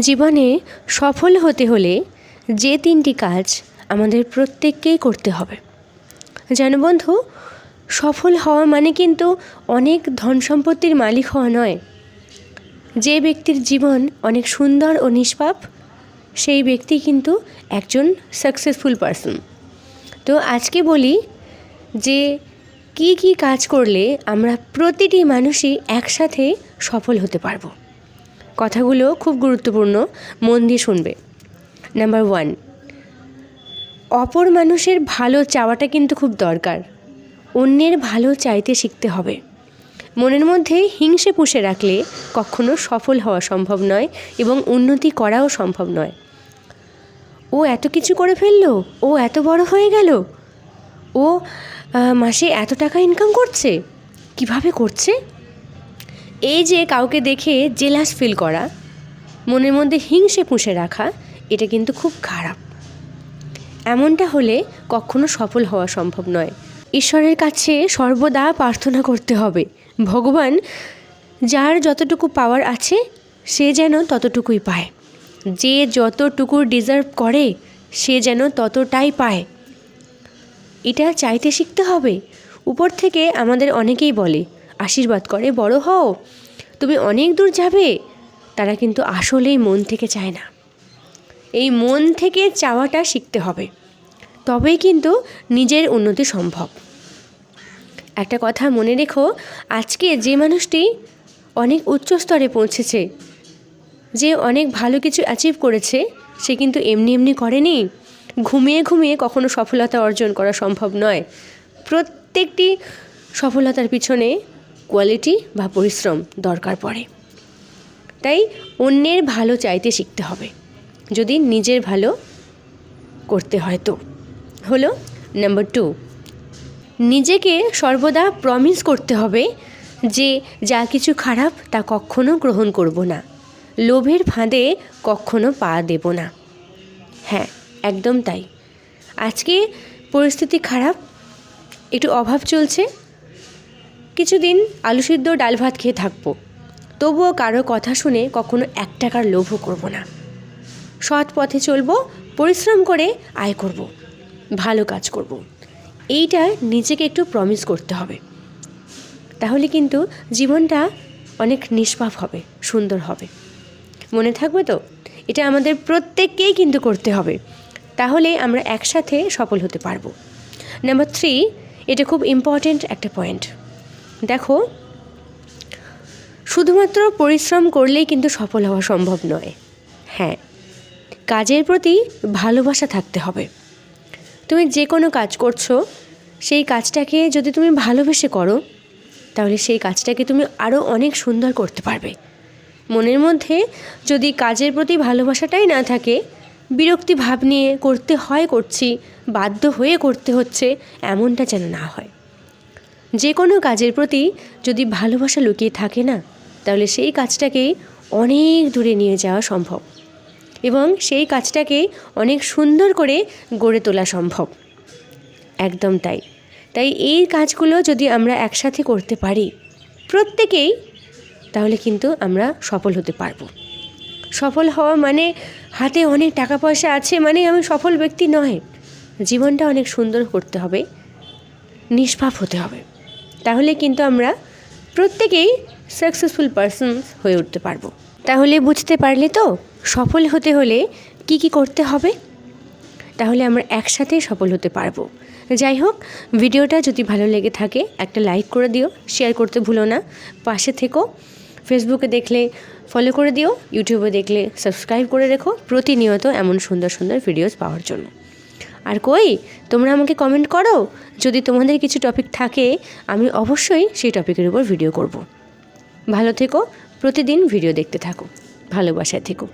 জীবনে সফল হতে হলে যে তিনটি কাজ আমাদের প্রত্যেককেই করতে হবে। জানো বন্ধু, সফল হওয়া মানে কিন্তু অনেক ধন সম্পত্তির মালিক হওয়া নয়। যে ব্যক্তির জীবন অনেক সুন্দর ও নিষ্পাপ, সেই ব্যক্তি কিন্তু একজন সাকসেসফুল পারসন তো আজকে বলি যে কি কি কাজ করলে আমরা প্রতিটি মানুষই একসাথে সফল হতে পারব। কথাগুলো খুব গুরুত্বপূর্ণ, মন দিয়ে শুনবে। নাম্বার ওয়ান অপর মানুষের ভালো চাওয়াটা কিন্তু খুব দরকার। অন্যের ভালো চাইতে শিখতে হবে। মনের মধ্যে হিংসে পুষে রাখলে কখনো সফল হওয়া সম্ভব নয় এবং উন্নতি করাও সম্ভব নয়। ও এত কিছু করে ফেলল, ও এত বড় হয়ে গেল, ও মাসে এত টাকা ইনকাম করছে, কীভাবে করছে? এই যে কাউকে দেখে জেলাস ফিল করা, মনের মধ্যে হিংসে পুষে রাখা, এটা কিন্তু খুব খারাপ। এমনটা হলে কখনো সফল হওয়া সম্ভব নয়। ঈশ্বরের কাছে সর্বদা প্রার্থনা করতে হবে। ভগবান, যার যতটুকু পাওয়ার আছে, সে যেন ততটুকুই পায়। যে যতটুকু ডিজার্ভ করে, সে যেন ততটাই পায়। এটা চাইতে শিখতে হবে। উপর থেকে আমাদের অনেকেই বলে আশীর্বাদ করে, বড় হও। তুমি অনেক দূর যাবে, তারা কিন্তু আসলেই মন থেকে চায় না। এই মন থেকে চাওয়াটা শিখতে হবে। তবেই কিন্তু নিজের উন্নতি সম্ভব। একটা কথা মনে রেখো, আজকে যে মানুষটি অনেক উচ্চ স্তরে পৌঁছেছে, যে অনেক ভালো কিছু অ্যাচিভ করেছে, সে কিন্তু এমনি এমনি করেনি। ঘুমিয়ে ঘুমিয়ে কখনো সফলতা অর্জন করা সম্ভব নয়। প্রত্যেকটি সফলতার পিছনে কোয়ালিটি বা পরিশ্রম দরকার পড়ে। তাই অন্যের ভালো চাইতে শিখতে হবে। যদি নিজের ভালো করতে হয় তো। হলো নাম্বার টু নিজেকে সর্বদা প্রমিস করতে হবে যে যা কিছু খারাপ তা কখনো গ্রহণ করব না। লোভের ফাঁদে কখনো পা দেব না। হ্যাঁ একদম তাই। আজকে পরিস্থিতি খারাপ, একটু অভাব চলছে কিছুদিন আলু সিদ্ধ ডাল ভাত খেয়ে থাকব। তবুও কারও কথা শুনে কখনো এক টাকার লোভও করব না। সৎ পথে চলবো, পরিশ্রম করে আয় করব, ভালো কাজ করব। এইটা নিজেকে একটু প্রমিস করতে হবে। তাহলে কিন্তু জীবনটা অনেক নিষ্পাপ হবে, সুন্দর হবে। মনে থাকবে তো? এটা আমাদের প্রত্যেককেই কিন্তু করতে হবে। তাহলে আমরা একসাথে সফল হতে পারব। নাম্বার থ্রি এটা খুব ইম্পর্ট্যান্ট একটা পয়েন্ট দেখো, শুধুমাত্র পরিশ্রম করলেই কিন্তু সফল হওয়া সম্ভব নয়। হ্যাঁ কাজের প্রতি ভালোবাসা থাকতে হবে। তুমি যে কোনো কাজ করছ, সেই কাজটাকে যদি তুমি ভালোবেসে করো, তাহলে সেই কাজটাকে তুমি আরও অনেক সুন্দর করতে পারবে। মনের মধ্যে যদি কাজের প্রতি ভালোবাসাটাই না থাকে, বিরক্তি ভাব নিয়ে করতে হয়, করছি, বাধ্য হয়ে করতে হচ্ছে, এমনটা যেন না হয়। যে কোনো কাজের প্রতি যদি ভালোবাসা লুকিয়ে থাকে না, তাহলে সেই কাজটাকেই অনেক দূরে নিয়ে যাওয়া সম্ভব এবং সেই কাজটাকে অনেক সুন্দর করে গড়ে তোলা সম্ভব। একদম তাই। তাই এই কাজগুলো যদি আমরা একসাথে করতে পারি, প্রত্যেকেই তাহলে কিন্তু আমরা সফল হতে পারব। সফল হওয়া মানে হাতে অনেক টাকা পয়সা আছে মানে আমি সফল ব্যক্তি নয়। জীবনটা অনেক সুন্দর করতে হবে, নিষ্পাপ হতে হবে। তাহলে কিন্তু আমরা প্রত্যেকেই সাকসেসফুল পারসনস হয়ে উঠতে পারব। তাহলে বুঝতে পারলে তো সফল হতে হলে কি কি করতে হবে? তাহলে আমরা একসাথেই সফল হতে পারব। যাই হোক, ভিডিওটা যদি ভালো লেগে থাকে, একটা লাইক করে দিও শেয়ার করতে ভুলো না। পাশে থেকো ফেসবুকে দেখলে ফলো করে দিও ইউটিউবে দেখলে সাবস্ক্রাইব করে রেখো। প্রতিনিয়ত এমন সুন্দর সুন্দর ভিডিওস পাওয়ার জন্য। আর কই, তোমরা আমাকে কমেন্ট করো। যদি তোমাদের কিছু টপিক থাকে, আমি অবশ্যই সেই টপিকের উপর ভিডিও করব। ভালো থেকো, প্রতিদিন ভিডিও দেখতে থাকো। ভালোবাসায় থেকো।